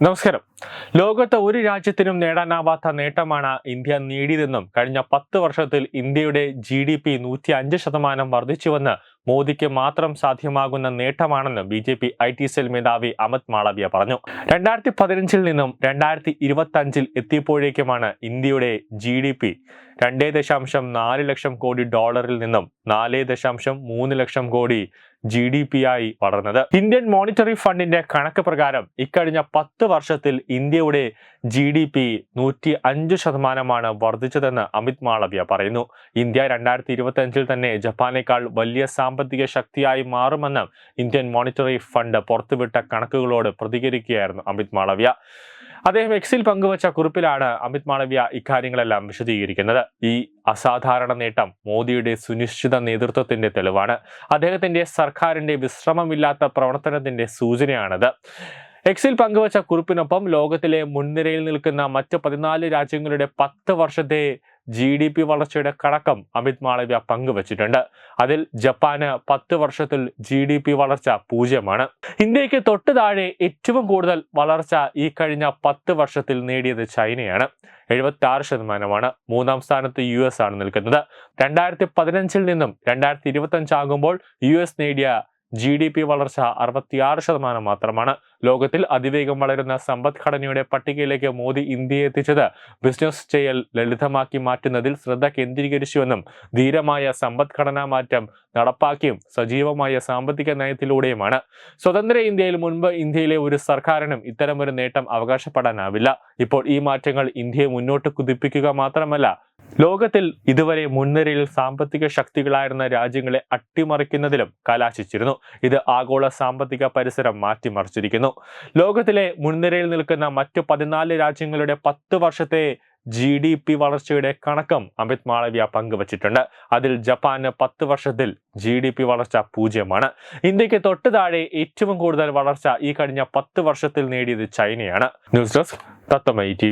നമസ്കാരം. ലോകത്ത് ഒരു രാജ്യത്തിനും നേടാനാവാത്ത നേട്ടമാണ് ഇന്ത്യ നേടിയതെന്നും കഴിഞ്ഞ പത്ത് വർഷത്തിൽ ഇന്ത്യയുടെ ജി ഡി പി നൂറ്റി അഞ്ച് ശതമാനം വർദ്ധിച്ചുവെന്ന് മോദിക്ക് മാത്രം സാധ്യമാകുന്ന നേട്ടമാണെന്ന് B J P I T cell മേധാവി അമിത് മാളവ്യ പറഞ്ഞു. രണ്ടായിരത്തി പതിനഞ്ചിൽ നിന്നും രണ്ടായിരത്തി ഇരുപത്തി അഞ്ചിൽ എത്തിയപ്പോഴേക്കുമാണ് ഇന്ത്യയുടെ ജി ഡി പി രണ്ടേ ദശാംശം നാല് ലക്ഷം കോടി ഡോളറിൽ നിന്നും നാല് ദശാംശം മൂന്ന് lakh crore G D P ആയി വളർന്നത്. ഇന്ത്യൻ മോണിറ്ററി ഫണ്ടിന്റെ കണക്ക് പ്രകാരം ഇക്കഴിഞ്ഞ പത്ത് വർഷത്തിൽ ഇന്ത്യയുടെ ജി ഡി പി നൂറ്റി അഞ്ച് ശതമാനമാണ് വർദ്ധിച്ചതെന്ന് അമിത് മാളവ്യ പറയുന്നു. ഇന്ത്യ രണ്ടായിരത്തി ഇരുപത്തി തന്നെ ജപ്പാനേക്കാൾ വലിയ സാമ്പത്തിക ശക്തിയായി മാറുമെന്ന് ഇന്ത്യൻ മോണിറ്ററി ഫണ്ട് പുറത്തുവിട്ട കണക്കുകളോട് പ്രതികരിക്കുകയായിരുന്നു അമിത് മാളവ്യ. അദ്ദേഹം എക്സിൽ പങ്കുവച്ച കുറിപ്പിലാണ് അമിത് മാളവ്യ ഇക്കാര്യങ്ങളെല്ലാം വിശദീകരിക്കുന്നത്. ഈ അസാധാരണ നേട്ടം മോദിയുടെ സുനിശ്ചിത നേതൃത്വത്തിന്റെ തെളിവാണ്. അദ്ദേഹത്തിന്റെ സർക്കാരിന്റെ വിശ്രമമില്ലാത്ത പ്രവർത്തനത്തിന്റെ സൂചനയാണത്. എക്സിൽ പങ്കുവച്ച കുറിപ്പിനൊപ്പം ലോകത്തിലെ മുൻനിരയിൽ നിൽക്കുന്ന മറ്റ് പതിനാല് രാജ്യങ്ങളുടെ പത്ത് വർഷത്തെ ജി ഡി പി വളർച്ചയുടെ കണക്കം അമിത് മാളവ്യ പങ്കുവച്ചിട്ടുണ്ട്. അതിൽ ജപ്പാന് പത്ത് വർഷത്തിൽ ജി ഡി പി വളർച്ച പൂജ്യമാണ്. ഇന്ത്യയ്ക്ക് തൊട്ട് താഴെ ഏറ്റവും കൂടുതൽ വളർച്ച ഈ കഴിഞ്ഞ പത്ത് വർഷത്തിൽ നേടിയത് ചൈനയാണ്. എഴുപത്തി ആറ് ശതമാനമാണ് മൂന്നാം സ്ഥാനത്ത് യു എസ് ആണ് നിൽക്കുന്നത്. രണ്ടായിരത്തി പതിനഞ്ചിൽ നിന്നും രണ്ടായിരത്തി ഇരുപത്തി അഞ്ചാകുമ്പോൾ യു എസ് നേടിയ ജി ഡി പി വളർച്ച അറുപത്തിയാറ് ശതമാനം മാത്രമാണ്. ലോകത്തിൽ അതിവേഗം വളരുന്ന സമ്പദ്ഘടനയുടെ പട്ടികയിലേക്ക് മോദി ഇന്ത്യയെ എത്തിച്ചത്. ബിസിനസ് ചെയ്യൽ ലളിതമാക്കി മാറ്റുന്നതിൽ ശ്രദ്ധ കേന്ദ്രീകരിച്ചുവെന്നും ധീരമായ സമ്പദ്ഘടനാ മാറ്റം നടപ്പാക്കിയും സജീവമായ സാമ്പത്തിക നയത്തിലൂടെയുമാണ്. സ്വതന്ത്ര ഇന്ത്യയിൽ മുൻപ് ഇന്ത്യയിലെ ഒരു സർക്കാരിനും ഇത്തരമൊരു നേട്ടം അവകാശപ്പെടാനാവില്ല. ഇപ്പോൾ ഈ മാറ്റങ്ങൾ ഇന്ത്യയെ മുന്നോട്ട് കുതിപ്പിക്കുക മാത്രമല്ല ലോകത്തിൽ ഇതുവരെ മുൻനിരയിൽ സാമ്പത്തിക ശക്തികളായിരുന്ന രാജ്യങ്ങളെ അട്ടിമറിക്കുന്നതിലും കലാശിച്ചിരുന്നു. ഇത് ആഗോള സാമ്പത്തിക പരിസരം മാറ്റിമറിച്ചിരിക്കുന്നു. ലോകത്തിലെ മുൻനിരയിൽ നിൽക്കുന്ന മറ്റു പതിനാല് രാജ്യങ്ങളുടെ പത്ത് വർഷത്തെ ജി ഡി പി വളർച്ചയുടെ കണക്കും അമിത് മാളവ്യ പങ്കുവച്ചിട്ടുണ്ട്. അതിൽ ജപ്പാന് പത്ത് വർഷത്തിൽ ജി ഡി പി വളർച്ച പൂജ്യമാണ്. ഇന്ത്യയ്ക്ക് തൊട്ട് താഴെ ഏറ്റവും കൂടുതൽ വളർച്ച ഈ കഴിഞ്ഞ പത്ത് വർഷത്തിൽ നേടിയത് ചൈനയാണ്. News desk തത്തമൈ T